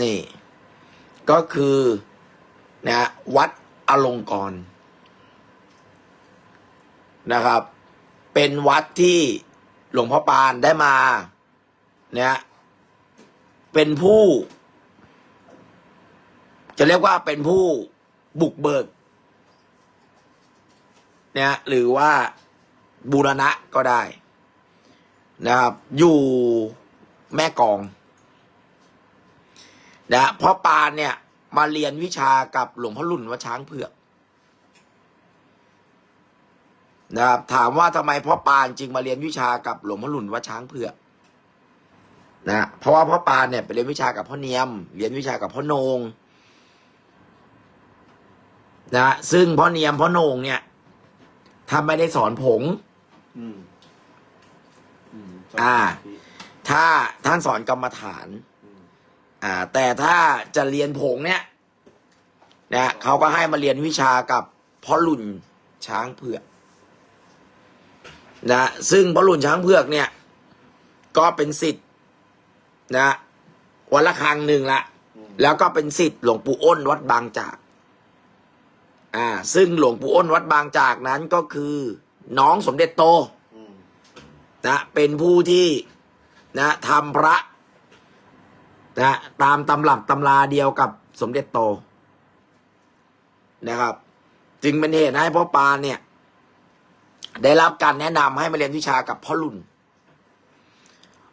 นี่ ก็คือนะวัดอลงกรนะครับ เป็นวัดที่หลวงพ่อปานได้มาเนี่ยเป็นผู้ จะเรียกว่าเป็นผู้บุกเบิกเนี่ยหรือว่าบูรณะก็ได้นะครับ อยู่แม่กอง นะเพราะปานเนี่ยมาเรียนวิชากับหลวงพ่อรุ่นวัดช้างเผือกนะครับถามว่าทำไมพ่อปานจึงมาเรียนวิชากับหลวงพ่อรุ่นวัดช้างเผือกนะเพราะว่าพ่อปานเนี่ยไปเรียนวิชากับพ่อเนียม เรียนวิชากับพ่อโหนงนะซึ่งพ่อเนียมพ่อโหนงเนี่ยท่านไม่ได้สอนผงอืมอืมอ่า ถ้าท่านสอนกรรมฐาน อ่า แต่ถ้าจะเรียนผงเนี่ยนะเขาก็ให้มาเรียนวิชากับพ่อหลุ่นช้างเผือกนะซึ่งพ่อหลุ่นช้างเผือกเนี่ย ก็เป็นสิทธิ์นะวันละครั้งหนึ่งละ แล้วก็เป็นสิทธิ์หลวงปู่อ้นวัดบางจาก อ่า ซึ่งหลวงปู่อ้นวัดบางจากนั้นก็คือ น้องสมเด็จโตอืมนะเป็นผู้ที่นะทำพระ นะตามตำรับตำราเดียวกับสมเด็จโตนะครับ จึงเป็นเหตุให้พ่อปานเนี่ย ได้รับการแนะนำให้มาเรียนวิชากับพ่อหลุน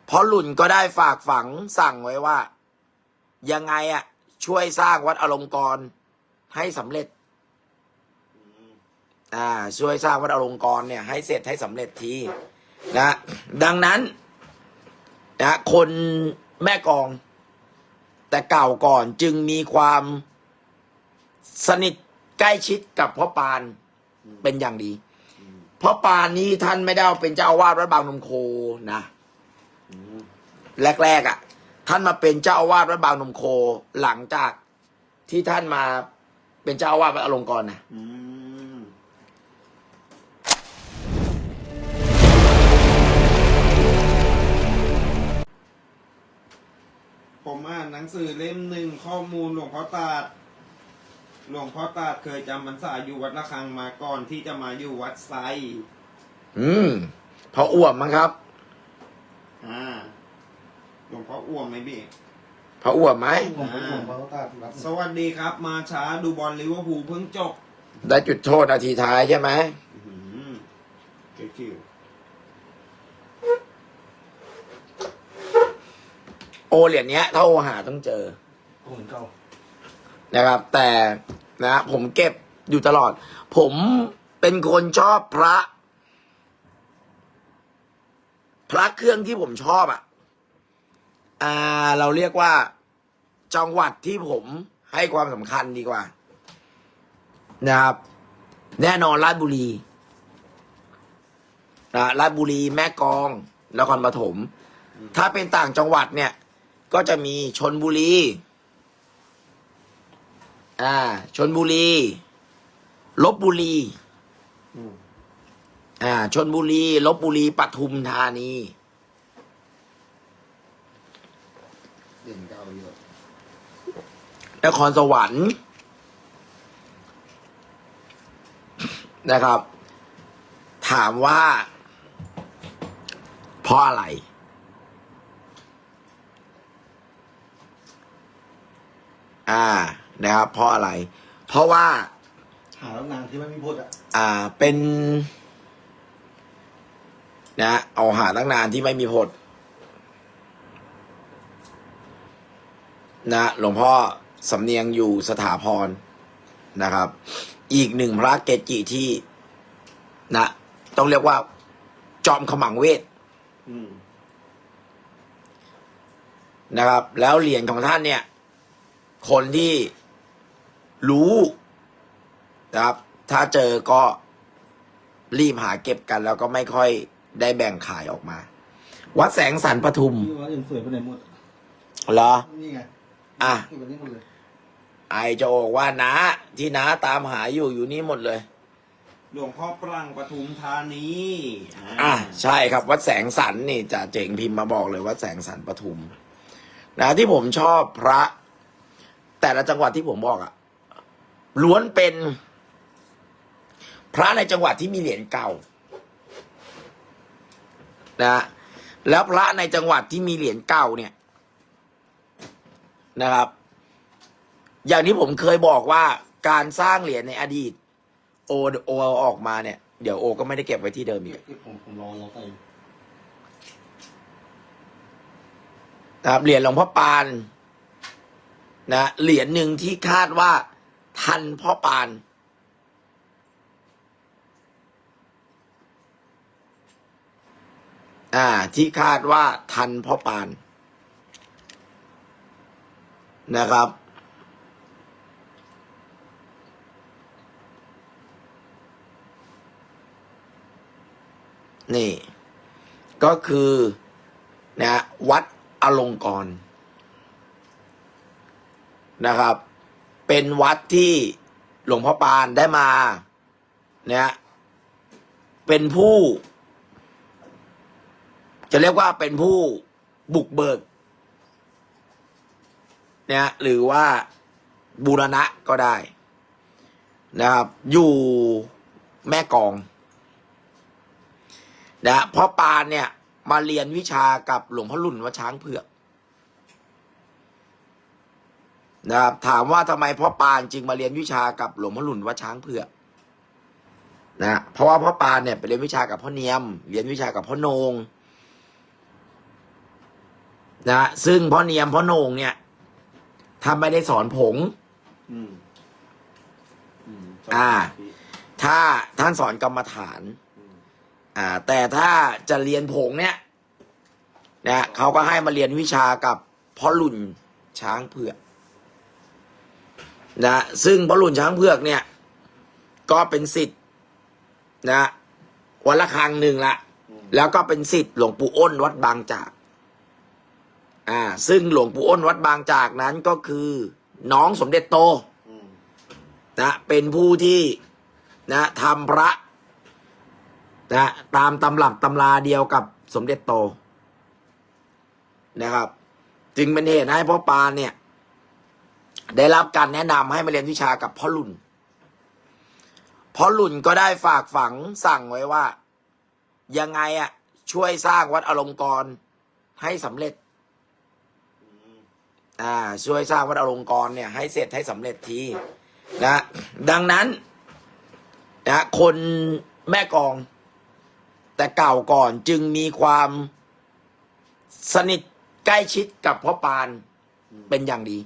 พ่อหลุนก็ได้ฝากฝังสั่งไว้ว่า ยังไงอะช่วยสร้างวัดอลงกร์ให้สำเร็จอ่าช่วยสร้างวัดอลงกร์เนี่ย ให้เสร็จให้สำเร็จทีนะ ดังนั้นนะคนแม่กอง แต่เก่าก่อนจึงมีความสนิทใกล้ชิดกับพ่อปานเป็นอย่างดีพ่อปานนี้ท่านไม่ได้เป็นเจ้าอาวาสวัดบางนมโคนะแรกๆอะ่ะ ท่านมาเป็นเจ้าอาวาสวัดบางนมโคหลังจากที่ท่านมาเป็นเจ้าอาวาสวัดอลงกรนะ อ่านหนังสือเล่มหนึ่งข้อมูลหลวงพ่อตาดหลวงพ่อตาดเคยจำพรรษาอยู่วัดระฆังมาก่อนที่จะมาอยู่วัดไซอืมพออ้วมมั้งครับ อ่าหลวงพ่ออ้วมไหมพี่พออ้วมไหมผมผมผมเขาตัดรับสวัสดีครับ มาช้าดูบอลลิเวอร์พูลเพิ่งจบได้จุดโทษนาทีท้ายใช่ไหมอื้อหือเจ๊คิว โอเหรียญเนี้ย ถ้าโอหาต้องเจอผมเหมือนเก่านะครับ แต่นะผมเก็บอยู่ตลอด ผมเป็นคนชอบพระ พระเครื่องที่ผมชอบอะอ่าเราเรียกว่าจังหวัดที่ผมให้ความสำคัญดีกว่า นะครับ แน่นอนราชบุรีนะราชบุรีแม่กลองนครปฐม ถ้าเป็นต่างจังหวัดเนี่ย ก็จะมีชนบุรี อ่า ชนบุรีลบบุรีอืมอ่า ชนบุรีลบบุรีปทุมธานี เด่นเก่าเยอะนครสวรรค์นะครับ ถามว่าเพราะอะไร อ่านะครับ เพราะอะไร เพราะว่า หาแล้วนางที่ไม่มีพุทธอะอ่าเป็น นะเอาหาตั้งนานที่ไม่มีผลนะหลวงพ่อสำเนียงอยู่สถาพรนะครับ อีกหนึ่งพระเกจิที่นะต้องเรียกว่า จอมขมังเวทอืมนะครับ แล้วเหรียญของท่านเนี่ย คนที่รู้นะครับ ถ้าเจอก็รีบหาเก็บกัน แล้วก็ไม่ค่อยได้แบ่งขายออกมา วัดแสงสันปทุมที่ว่าอื่นสวยไปไหนหมดเหรอ นี่ไงอะที่วันนี้หมดเลยไอจะบอกว่าน้าที่น้าตามหาอยู่อยู่นี่หมดเลย หลวงพ่อปรังปทุมธานีอะใช่ครับ วัดแสงสันนี่จะเจ๋งพิมพ์มาบอกเลยวัดแสงสันปทุมนะที่ผมชอบพระ แต่ละจังหวัดที่ผมบอกอะล้วนเป็น พระในจังหวัดที่มีเหรียญเก่านะแล้วพระในจังหวัดที่มีเหรียญเก่าเนี่ยนะครับ อย่างที่ผมเคยบอกว่าการสร้างเหรียญในอดีต โอโอเอาออกมาเนี่ย เดี๋ยวโอก็ไม่ได้เก็บไว้ที่เดิมอีกผมผมรอรอใส่นะครับเหรียญหลวงพ่อปาน นะเหรียญหนึ่งที่คาดว่าทันพ่อปาน อ่า ที่คาดว่าทันพ่อปาน นะครับ นี่ ก็คือ นะ วัดอลงกรณ์ นะครับ เป็นวัดที่หลวงพ่อปานได้มาเนี่ยเป็นผู้ จะเรียกว่าเป็นผู้บุกเบิกเนี่ยหรือว่าบูรณะก็ได้ นะครับ อยู่แม่กองนะพ่อปานเนี่ย มาเรียนวิชากับหลวงพ่อรุ่นวัดช้างเผือก นะครับถามว่าทำไมพ่อปานจึงมาเรียนวิชากับหลวงพ่อรุ่นวัดช้างเผือกนะเพราะว่าพ่อปานเนี่ยไปเรียนวิชากับพ่อเนียม เรียนวิชากับพ่อโหนงนะซึ่งพ่อเนียมพ่อโหนงเนี่ยท่านไม่ได้สอนผงอืมอืมอ่า ถ้าท่านสอนกรรมฐานอืมอ่า แต่ถ้าจะเรียนผงเนี่ยนะเขาก็ให้มาเรียนวิชากับพ่อหลุ่นช้างเผือก นะซึ่งพ่อหลุ่นช้างเผือกเนี่ย ก็เป็นสิทธิ์นะวันละครั้งหนึ่งละอืมแล้วก็เป็นสิทธิ์หลวงปู่อ้นวัดบางจาก อ่า ซึ่งหลวงปู่อ้นวัดบางจากนั้นก็คือ น้องสมเด็จโตอืมนะเป็นผู้ที่นะทำพระนะตามตำรับตำราเดียวกับสมเด็จโตนะครับ จึงเป็นเหตุให้พ่อปานเนี่ย ได้รับการแนะนำให้มาเรียนวิชากับพ่อหลุนพ่อหลุนก็ได้ฝากฝังสั่งไว้ว่า ยังไงอะช่วยสร้างวัดอลงกรณ์ให้สำเร็จ อ่า ช่วยสร้างวัดอลงกรณ์เนี่ย ให้เสร็จให้สำเร็จทีนะดังนั้นนะคนแม่กอง แต่เก่าก่อนจึงมีความสนิทใกล้ชิดกับพ่อปานเป็นอย่างดี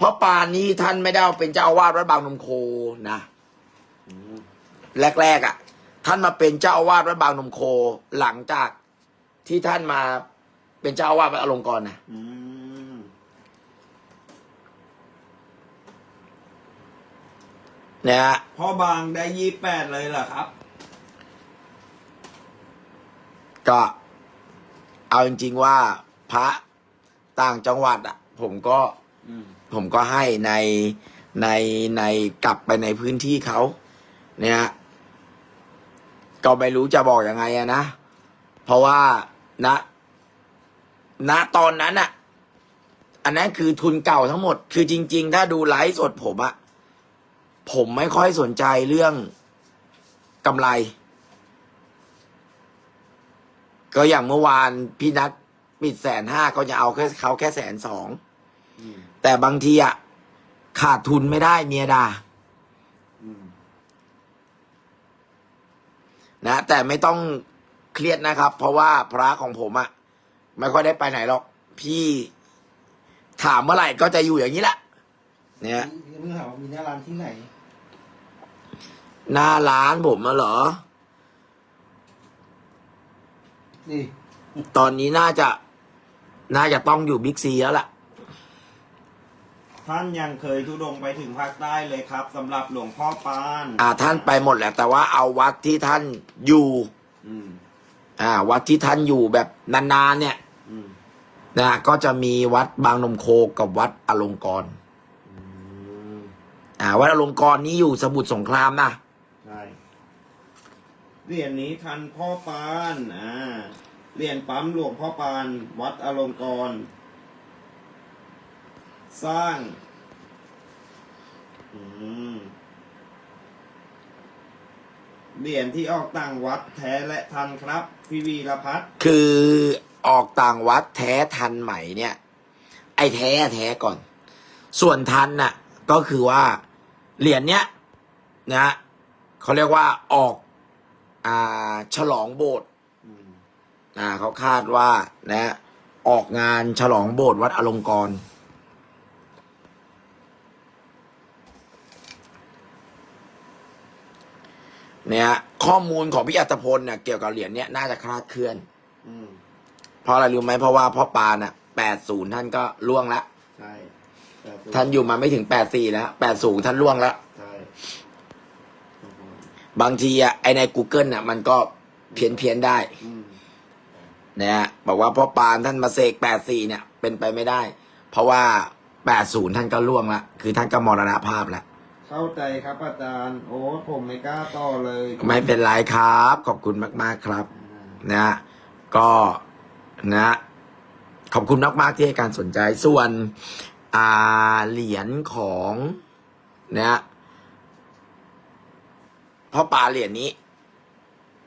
อืมพ่อปานนี้ท่านไม่ได้เป็นเจ้าอาวาสวัดบางนมโคนะอืมแรกๆอะ ท่านมาเป็นเจ้าอาวาสวัดบางนมโค หลังจากที่ท่านมาเป็นเจ้าอาวาสวัดอลงกรณ์นะอืมนะฮะพ่อบางได้ยี่แปดเลยเหรอครับ ก็ เอาจริงๆว่าพระต่างจังหวัดอะผมก็ อืม ผมก็ให้ในในในกลับไปในพื้นที่เขาเนี่ยก็ไม่รู้จะบอกยังไงอะนะ เพราะว่าณณตอนนั้นอะอันนั้นคือทุนเก่าทั้งหมด คือจริง ๆ ถ้าดูไลฟ์สดผมอะผมไม่ค่อยสนใจเรื่องกำไร ก็อย่างเมื่อวานพี่นัทปิดแสนห้าเขาจะเอาแค่เขาแค่แสนสอง แต่บางทีอะขาดทุนไม่ได้เมียด่าอืมนะแต่ไม่ต้องเครียดนะครับ เพราะว่าพระของผมอะไม่ค่อยได้ไปไหนหรอก พี่ถามเมื่อไหร่ก็จะอยู่อย่างนี้แหละเนี่ยพี่เพิ่งถามว่ามีหน้าร้านที่ไหน หน้าร้านผมอะเหรอนี่ตอนนี้น่าจะ น่าจะต้องอยู่บิ๊กซีแล้วล่ะ ท่านยังเคยทุดงไปถึงภาคใต้เลยครับสำหรับหลวงพ่อปานอ่าท่านไปหมดแหละ แต่ว่าเอาวัดที่ท่านอยู่ อืมอ่า วัดที่ท่านอยู่แบบนานๆเนี่ย อืมนะ ก็จะมีวัดบางนมโคกับวัดอลงกรณ์อืมอ่า วัดอลงกรณ์นี้อยู่สมุทรสงครามนะ ใช่เหรียญนี้ทันพ่อปานอ่าเหรียญปั๊มหลวงพ่อปาน วัดอลงกรณ์ สร้างอืมเหรียญที่ออกต่างวัดแท้และทันครับ พี่วีรพัฒน์คือออกต่างวัดแท้ทันใหม่เนี่ย ไอ้แท้แท้ก่อน ส่วนทันน่ะ ก็คือว่าเหรียญเนี้ยนะเขาเรียกว่าออก อ่า ฉลองโบสถ์อืมอ่าเขาคาดว่านะ ออกงานฉลองโบสถ์วัดอลงกรณ์ เนี่ยข้อมูลของพี่อัตพลเนี่ยเกี่ยวกับเหรียญเนี่ยน่าจะคลาดเคลื่อน อืมเพราะอะไรรู้ไหมเพราะว่าพ่อปานอะแปดศูนย์ท่านก็ล่วงแล้วใช่แต่ท่านอยู่มาไม่ถึงแปดสี่แล้วแปดศูนย์ท่านล่วงแล้วใช่โอ้โหบางทีอะไอใน Google น่ะ มันก็เพี้ยนเพียนๆได้อืมนะฮะบอกว่าพ่อปานท่านมาเสกแปดสี่เนี่ย เป็นไปไม่ได้ เพราะว่าแปดศูนย์ท่านก็ล่วงแล้วคือท่านก็มรณภาพแล้ว เข้าใจครับอาจารย์ โอ้ผมไม่กล้าต่อเลย ไม่เป็นไรครับ ขอบคุณมาก ๆครับ นะก็นะขอบคุณมากๆที่ให้การสนใจส่วนอ่าเหรียญของนะพ่อปลาเหรียญนี้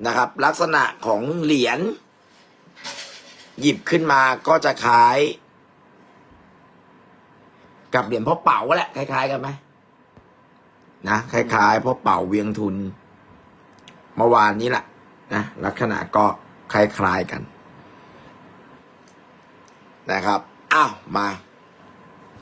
นะครับ ลักษณะของเหรียญหยิบขึ้นมาก็จะคล้าย กับเหรียญพ่อเป๋าแหละคล้ายๆกันไหม นะคล้ายๆพ่อเป่าเวียงทุนเมื่อวานนี้แหละนะลักษณะก็คล้ายๆกัน นะครับ อ้าว มา